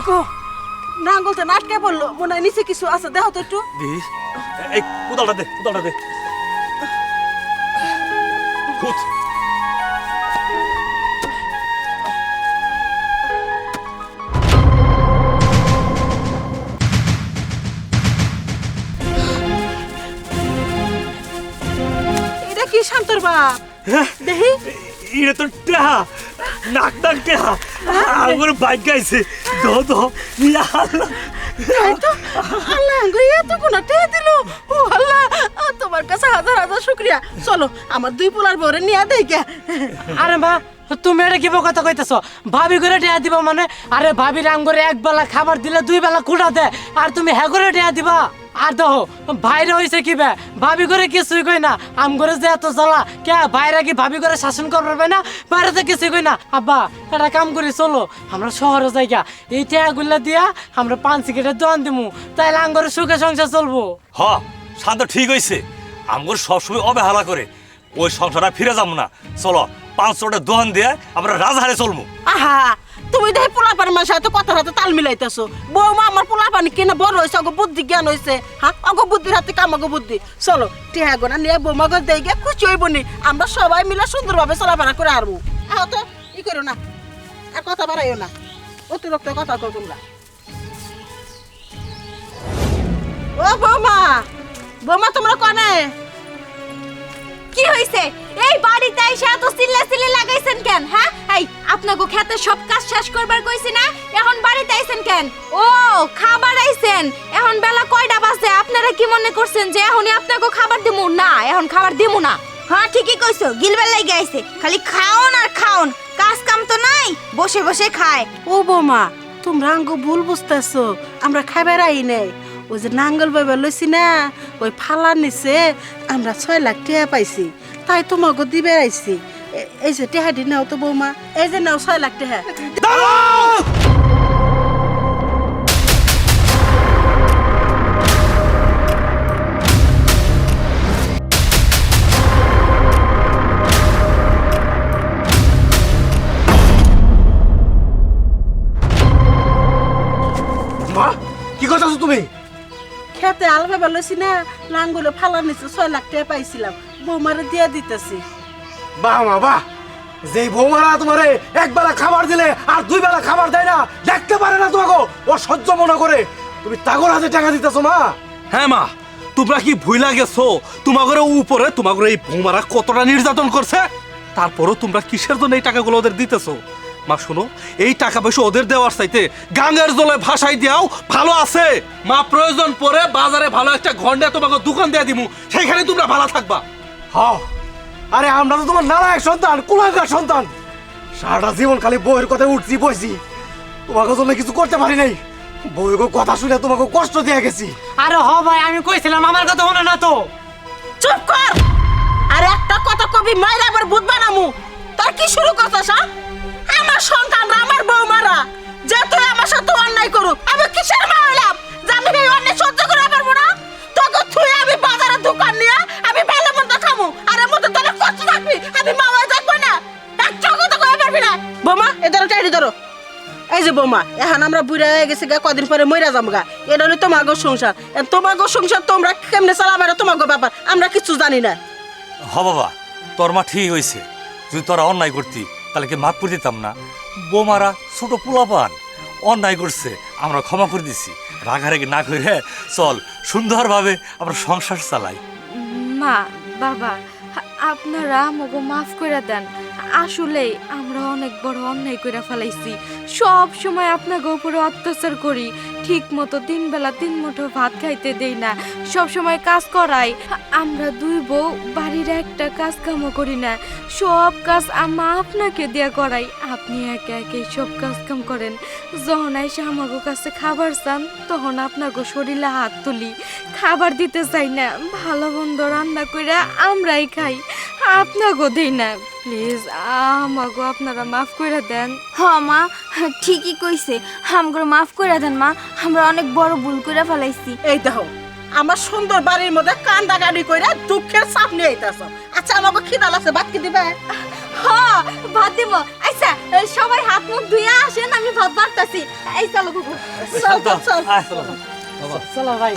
ওগো নাঙ্গলতে নাটকে বলল মনে হয় নিচে কিছু আছে দেখো তো একটু। দি এই কোদালটা দে কোদালটা দে। এটা কি শান্তর বাপ? দেখি। এটা তো টেহা নাক নাক টেহা আমার বাইক গাইছে। দো দো ইয়া আল্লাহ। এত টেয়ে দিল। ও আল্লাহ তোমার কাছে হাজার হাজার শুক্রিয়া। চলো আমার দুই পোলার বরে নিয়ে দেই কে আরে মা তুমি এটা কি কথা কইতেছ? ভাবি করে টিয়া দিবা মানে? আরে ভাবি রাম করে এক বেলা খাবার দিলে দুই বেলা কুড়া দে আর তুমি হ্যাঁ করে টিয়া দিবা? আর দেখো বাইরে হয়েছে কি বে? ভাবি করে কিছুই কই না। আম করে যে এত জ্বালা কে বাইরে কি ভাবি করে শাসন করবে না? বাইরে তো কিছুই কই না। আব্বা একটা কাম করি চলো আমরা শহরে যাইগা। এই টিয়াগুলা দিয়া আমরা পান সিগারেটের দোকান দিমু। তাইলে আঙ্গরে সুখে সংসার চলবো। হ শান্ত ঠিক হইছে। আমগর সবসময় অবহেলা করে। ওই সংসারটা ফিরে যাব না। চলো পাঁচশোটা দোকান দিয়ে আমরা রাজহারে চলবো। আহা তুমি দেখি পোলা পানি মানুষ এত কথা হাতে তাল মিলাইতেছো। বৌমা আমার পোলা পানি কিনা বড় হয়েছে অগো বুদ্ধি জ্ঞান হয়েছে। হ্যাঁ অগো বুদ্ধির হাতে কাম অগো বুদ্ধি। চলো টেহা গোনা নিয়ে বৌমা গো দেই গে খুশি হইব নি। আমরা সবাই মিলে সুন্দরভাবে চলাফেরা করে আরবো আহ তো ই করো না। আর কথা বাড়াইও না। অতিরিক্ত কথা কো তোমরা। ও বৌমা! বৌমা, তোমরা কনে? কি হইছে? এই বাড়িতে এসে এত চিল্লা চিল্লি আপনাকে খেতে সব কাজ শেষ করবার কইছি না? এখন বাড়িতে আইছেন কেন? ও খাবার আইছেন। এখন বেলা কয়টা বাজে? আপনারা কি মনে করছেন যে এখনই আপনাকে খাবার দিমু? না এখন খাবার দিমু না। হ্যাঁ ঠিকই কইছো গিলবার লাগে আইছে। খালি খাওন আর খাওন কাজ কাম তো নাই বসে বসে খায়। ও বোমা তোমরা আঙ্গ ভুল বুঝতেছো আমরা খাবার আই নাই। ওই যে নাঙ্গল বাইবার লইছি না ওই ফালার নিচে আমরা ছয় লাখ টাকা পাইছি। তাই তোমাকে দিবে আইছি। এই যে টেহাটি নাও তো বৌমা এই যে নাও ছয় লাখ টাকা মা কি করতেছো তুমি? খেতে আল বাইবার লইছি না নাঙ্গলে ফালার নিচে ছয় লাখ টাকা পাইছিলাম। বৌমারে দিয়া দিতেছি। বাহ মা বাহ। যেই বৌমারা তোমারে এক বেলা খাবার দিলে আর দুই বেলা খাবার দেয় না দেখতে পারে না তোমাকে ও সহ্য মনে করে। তুমি তাগর হাতে টাকা দিতেছো মা। হ্যাঁ মা তোমরা কি ভুইলা গেছো? তোমাগর উপরে তোমাগর এই বৌমারা কতটা নির্যাতন করছে? তারপরও তোমরা কিসের জন্য এই টাকাগুলো ওদের দিতেছো? মা শোনো এই টাকা পয়সা ওদের দেওয়ার চাইতে গাঙ্গের জলে ভাসাই দিয়াও ভালো আছে। মা প্রয়োজন পরে বাজারে ভালো একটা ঘণ্টা তোমাকে দোকান দেয়া দিমু সেখানে তোমরা ভালো থাকবা। হ আরে, আমরা তো তোমার নারায়ক সন্তান, কুলাঙ্গার সন্তান। সারাটা জীবন খালি বইয়ের কথা উঠছি বসছি তোমাকে জন্য কিছু করতে পারি নাই। বউয়ের কথা শুনে তোমাকে কষ্ট দিয়ে গেছি। আরে, হ ভাই, আমি কইছিলাম, আমার কথা মনে না তো। চুপ কর! আরে একটা কথা কবি, মাইরা আবার না বানামু তার কি শুরু করছস হ্যাঁ? আমি মা থাকব না একটা কথা কয়ে পারবি না। বোমা এ ধরো টাইরি ধরো। এই যে বৌমা এখন আমরা বুড়া হয়ে গেছি গা কদিন পরে মইরা যাব গা। এটা হলো তোমার সংসার। এখন তোমার সংসার তোমরা কেমনে চালাবে না তোমার ব্যাপার? আমরা কিছু জানি না। হ বাবা তোর মা ঠিক হয়েছে যদি তোরা অন্যায় করতি তাহলে কি মাফ করে দিতাম না? বোমারা ছোট পোলাপান অন্যায় করছে আমরা ক্ষমা করে দিছি। রাগারাগি না করে চল সুন্দরভাবে আমরা সংসার চালাই। মা বাবা আপনারা আমাকে মাফ করে দেন। আসলে আমরা অনেক বড় অন্যায় করে ফেলাইছি। সব সময় আপনাকে উপরে অত্যাচার করি। ঠিক মতো তিন বেলা তিন মুঠো ভাত খাইতে দেই না। সব সময় কাজ করাই। আমরা দুই বউ, বাড়ির একটা কাজ কামও করি না। সব কাজ আমা আপনাকে দিয়া করাই। আপনি একে একে সব কাজ কাম করেন। যখন এসে আমাকে কাছে খাবার চান, তখন আপনাকে শরীরে হাত তুলি। খাবার দিতে চাই না। ভালো মন্দ রান্না করে আমরাই খাই। আপনাকে দেই না প্লিজ আমাকে আপনারা মাফ করে দেন। হ মা ঠিকই কইছে। আমগুলো মাফ করে দেন মা আমরা অনেক বড় ভুল করে ফেলাইছি। এই দেখো আমার সুন্দর বাড়ির মধ্যে কান্দা গাড়ি কইরা দুঃখের চাপ নিয়ে আইতাছ। আচ্ছা আমাকে খিদা লাগছে বাদ কি দিবে? হ ভাত দিব আচ্ছা সবাই হাত মুখ ধুয়ে আসেন আমি ভাত ভাত করতেছি এই চলো গুগু। চল, চল, চলো। চলো ভাই।